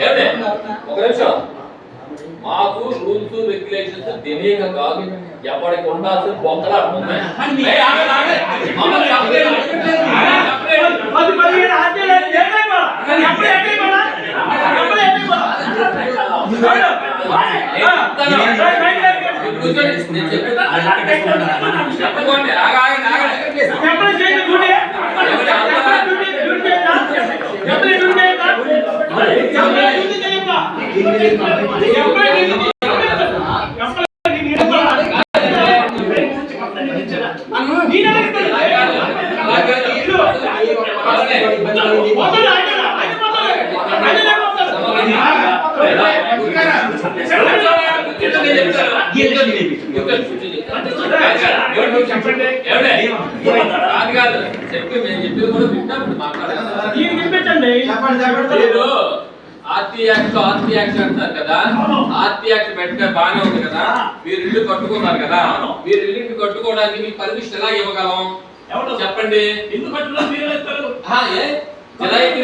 ఏమిటి? ఒక నిమిషం మాకు రూల్స్ రెగ్యులేషన్స్ తెలియక కాదు ఎవరికి ఉండాల్సిన బొక్కలు అక్కడ ఉన్నాయి ఏయ్, ఆగండి, ఆగండి. చెప్పి మేము చెప్పింది కూడా వింటాం మాట్లాడాలి ఈయన వినిపించండి. ఆర్టీ యాక్ట్ ఆర్టీ యాక్ట్ అంటారు కదా ఆర్టీ యాక్ట్ పెట్టే బాగానే ఉంది కదా మీరు ఇల్లు కట్టుకున్నారు కదా మీరు ఇల్లు కట్టుకోవడానికి మీకు పర్మిషన్ ఎలా ఇవ్వగలం? చెప్పండి మీరు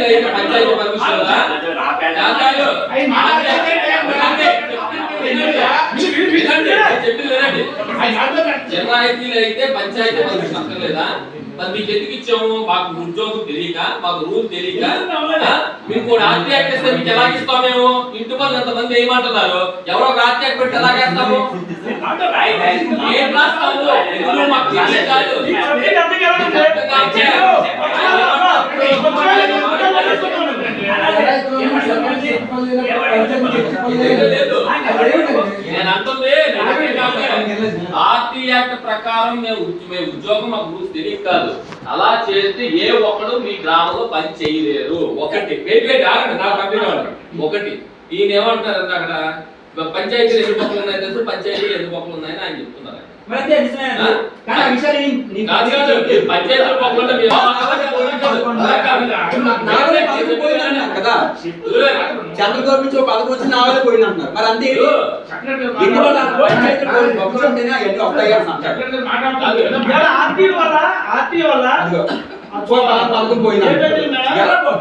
ఏ పంచాయతీ పర్మిషన్ కదా జిల్లాయితీలో అయితే పంచాయతీ మనకు పర్మిషన్ లేదా మరి మీకు ఎందుకు ఇచ్చాము మాకు ఉద్యోగం తెలియక మాకు రూల్ తెలియక ఆ? మీకు కూడా ఆర్టీ యాక్ట్ మీకు ఎలా ఇస్తాం మేము ఇంటి పనులు ఎంతమంది ఏమంటున్నారు ఎవరో ఒక ఆర్టీ పెట్టి ఎలా చేస్తాము ఏం రాస్తాము మాకు కాదు లేదు. నేను అంటుంది ఆర్టీ యాక్ట్ ప్రకారం మేము ఉద్య- మేము ఉద్యోగం మాకు రూల్స్ తెలియక కాదు అలా చేస్తే ఏ ఒక్కడు మీ గ్రామంలో పని చేయలేరు ఒకటి ఒకటి ఈయన ఏమంటున్నారు అంటే అక్కడ పంచాయతీలు ఎన్ని పక్కలు ఉన్నాయి తెలుసు పంచాయతీలు ఎన్ని పక్కలు ఉన్నాయని ఆయన చెప్తున్నారు పంచాయతీల పక్కలు సెంట్రల్ గవర్నమెంట్ నుంచి ఒక పదవి వచ్చి నావలే పోయింది అంటున్నారు మరి అంతే ఏంటి? అవన్నీ వస్తాయి ఆర్టీ వల్ల ఆర్టీ వల్ల పోయింది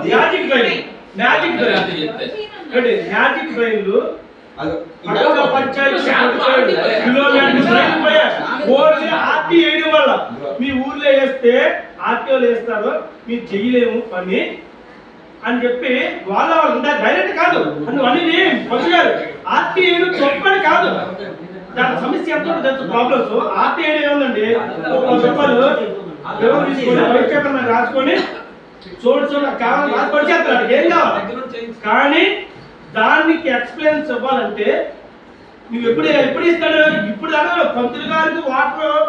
magic train magic train magic ట్రైన్లు ఆర్టీ వేయడం వల్ల మీ ఊర్లో వేస్తే ఆర్టీఓలు వేస్తారు మీరు చెయ్యలేము పని అని చెప్పి వాళ్ళ వాళ్ళు ఉంటారు. డైరెక్ట్ కాదు. నువ్వు అనేది కొత్త గారు. ఆర్టీ కాదు. దాని సమస్య ఎంత ప్రాబ్లమ్స్ ఆర్టీ ఏముందండి? ఒక పది తీసుకొని వైట్ పేపర్ మీద రాసుకొని చూడు చూడు కావాలి రాసి చేస్తారు ఏం కావాలి? కానీ దానికి ఎక్స్ప్లెయిన్స్ ఇవ్వాలంటే నువ్వు ఎప్పుడు ఎప్పుడు ఇస్తాడు? ఇప్పుడు దాకా పంతులు గారికి వాటర్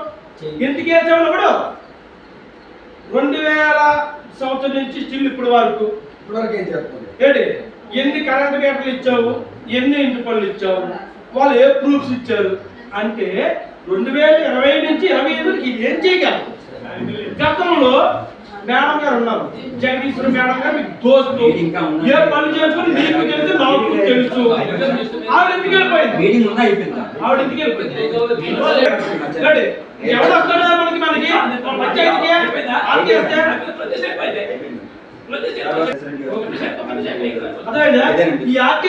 ఎందుకు వేసావు కూడా? రెండు వేల సంవత్సరం నుంచి స్టిల్ ఇప్పుడు వరకు. ఇప్పటివరకు ఏం చేస్తుంది ఏంటి ఎన్ని కరెంట్ పేపర్లు ఇచ్చావు? ఎన్ని ఇంటి పనులు ఇచ్చావు? వాళ్ళు ఏ ప్రూఫ్స్ ఇచ్చారు? అంటే రెండు వేల ఇరవై నుంచి ఇరవై ఐదుకి ఏం చేయగలరు గతంలో మేడం గారు ఉన్నారు. జగదీశ్వర మేడం గారు మీకు దోస్తు. ఏ పని చేసుకుని నీకు తెలుసు నాకు తెలుసు. ఆవిడ ఎందుకు వెళ్ళిపోయింది? ఆవిడ ఎందుకు వెళ్ళిపోయింది? ఎవడు వస్తాడు మనకి? మనకి? పంచాయతీకి ఈ ఆర్టీ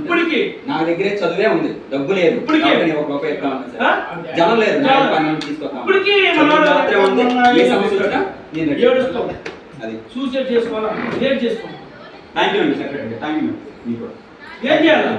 ఇప్పటికి? నా దగ్గరే చదువే ఉంది. డబ్బు లేదు? జనం లేదు. సూసైడ్ చేసుకోవాలా? థ్యాంక్ యూ అండి సెక్రటరీ థ్యాంక్ యూ మీకు ఏం చేయాలి?